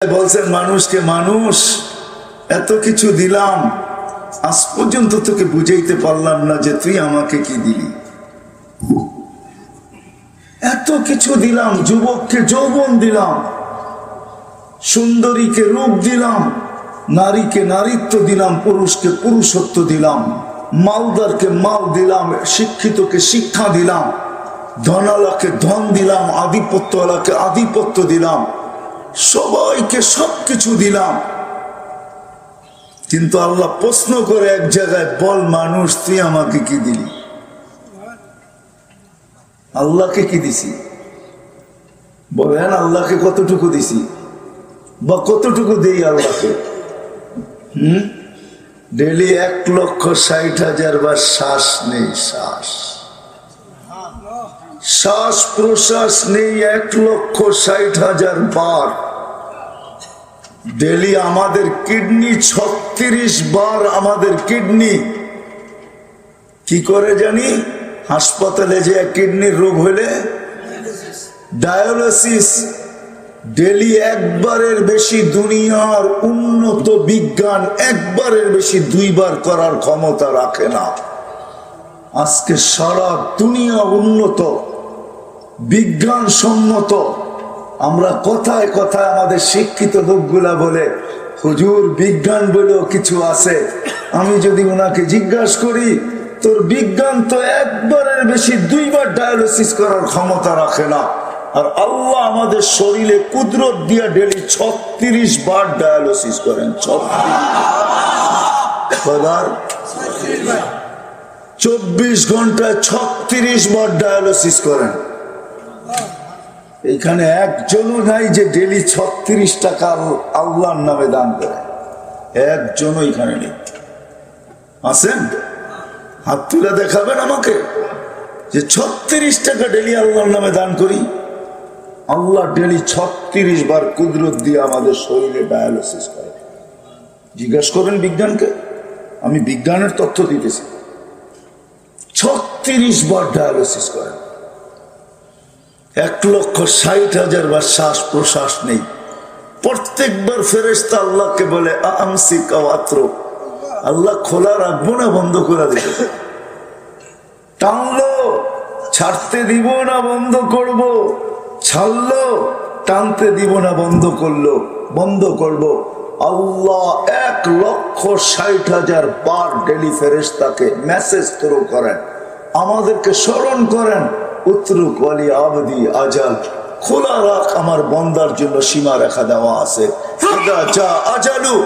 বলছেন, মানুষকে মানুষ, এত কিছু দিলাম, আজ পর্যন্ত তোকে বুঝাইতে পারলাম না যে তুই আমাকে কি দিলি। এত কিছু দিলাম, যুবককে যৌবন দিলাম, সুন্দরীকে রূপ দিলাম, নারীকে নারীত্ব দিলাম, পুরুষকে পুরুষত্ব দিলাম, মালদারকে মাল দিলাম, শিক্ষিতকে শিক্ষা দিলাম, ধনালাকে ধন দিলাম, আধিপত্যওয়ালাকে আধিপত্য দিলাম সবাইকে সবকিছু দিলাম। কিন্তু আল্লাহ প্রশ্ন করে এক জায়গায়, বল মানুষ, তুই আমাকে কি দিলি? আল্লাহকে কি দিছি? বলেন আল্লাহকে কতটুকু দিছি? বা কতটুকু দিই আল্লাহকে? হুম? ডেলি এক লক্ষ ষাট হাজার বা শ্বাস নেই, শ্বাস। শ্বাস প্রশ্বাস নেই, এক লক্ষ ষাট হাজার বার। ডেলি আমাদের কিডনি ছত্রিশ বার আমাদের কিডনি। কি করে জানি? হাসপাতালে যে কিডনির রোগ হলে? ডায়ালিসিস। ডেলি একবারের বেশি দুনিয়ার উন্নত বিজ্ঞান একবারের বেশি দুইবার করার ক্ষমতা রাখে না। আজকে সারা দুনিয়া উন্নত বিজ্ঞান সম্মত আমরা কথায় কথায় আমাদের শিক্ষিত লোকগুলা বলে, হুজুর, বিজ্ঞান বলেও কিছু আছে। আমি যদি ওনাকে জিজ্ঞাসা করি, তোর বিজ্ঞান তো একবারের বেশি দুইবার ডায়ালিসিস করার ক্ষমতা রাখে না। আর আল্লাহ আমাদের শরীরে কুদরত দিয়া ডেলি ছত্রিশ বার ডায়ালিসিস করেন চব্বিশ ঘন্টায় ছত্রিশ বার ডায়ালিসিস করেন। এখানে একজনও নাই যে ডেলি ছত্রিশ টাকা আল- আল্লাহর নামে দান করে। একজনও এখানে নেই। আছেন? হাত তুলে দেখাবেন আমাকে যে ছত্রিশ টাকা ডেলি আল্লাহর নামে দান করি। আল্লাহ ডেলি ছত্রিশ বার কুদরত দিয়ে আমাদের শরীরে ডায়ালিসিস করে। জিজ্ঞাসা করেন বিজ্ঞানকে, আমি বিজ্ঞানের তথ্য দিতেছি। ছত্রিশ বার ডায়ালিসিস করেন। এক লক্ষ ষাট হাজার বার শ্বাস প্রশ্বাস নেই। প্রত্যেকবার ফেরেস্তা আল্লাহকে বলে আমসি কাওয়াত্র। আল্লাহ খোলা রাখব না, বন্ধ করে দেবে। টানলো, ছাড়তে দিব না, বন্ধ করব। ছাড়লো, টানতে দিব না, বন্ধ করল, বন্ধ করব। আল্লাহ এক লক্ষ ষাট হাজার বার ডেলি ফেরেস্তাকে মেসেজ থ্রো করেন। আমাদেরকে স্মরণ করেন। উত্তরুক আলী আবদি আজাল, খোলা রাখ আমার বন্দার জন্য সীমা রেখা দেওয়া আছে। যা আজালু,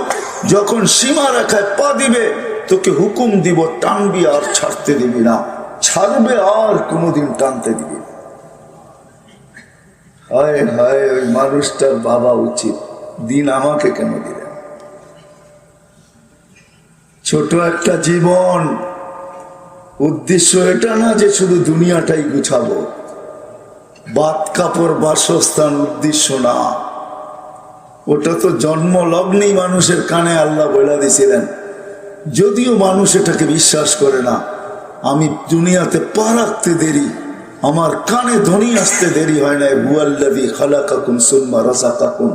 যখন সীমা রেখায় পা দিবে, তোকে হুকুম দিব টানবি আর ছাড়তে দিবি না। ছাড়বে আর কোনোদিন টানতে দিবি। হায় হায়, ওই মানুষটার বাবা উচিত। দিন আমাকে কেন দিলেন? ছোট একটা জীবন উদ্দেশ্য এটা না যে শুধু দুনিয়াটাই গুছাবো। বাত কাপড় বাসস্থান উদ্দেশ্য না। ওটা তো জন্ম লগ্নেই মানুষের কানে আল্লাহ বলে দিয়েছিলেন যদিও মানুষ এটাকে বিশ্বাস করে না। আমি দুনিয়াতে পা রাখতে দেরি, আমার কানে ধ্বনি আসতে দেরি হয় না বুয়াল্লাদি খালা কাকুন সুম্মা রাসা কাকুন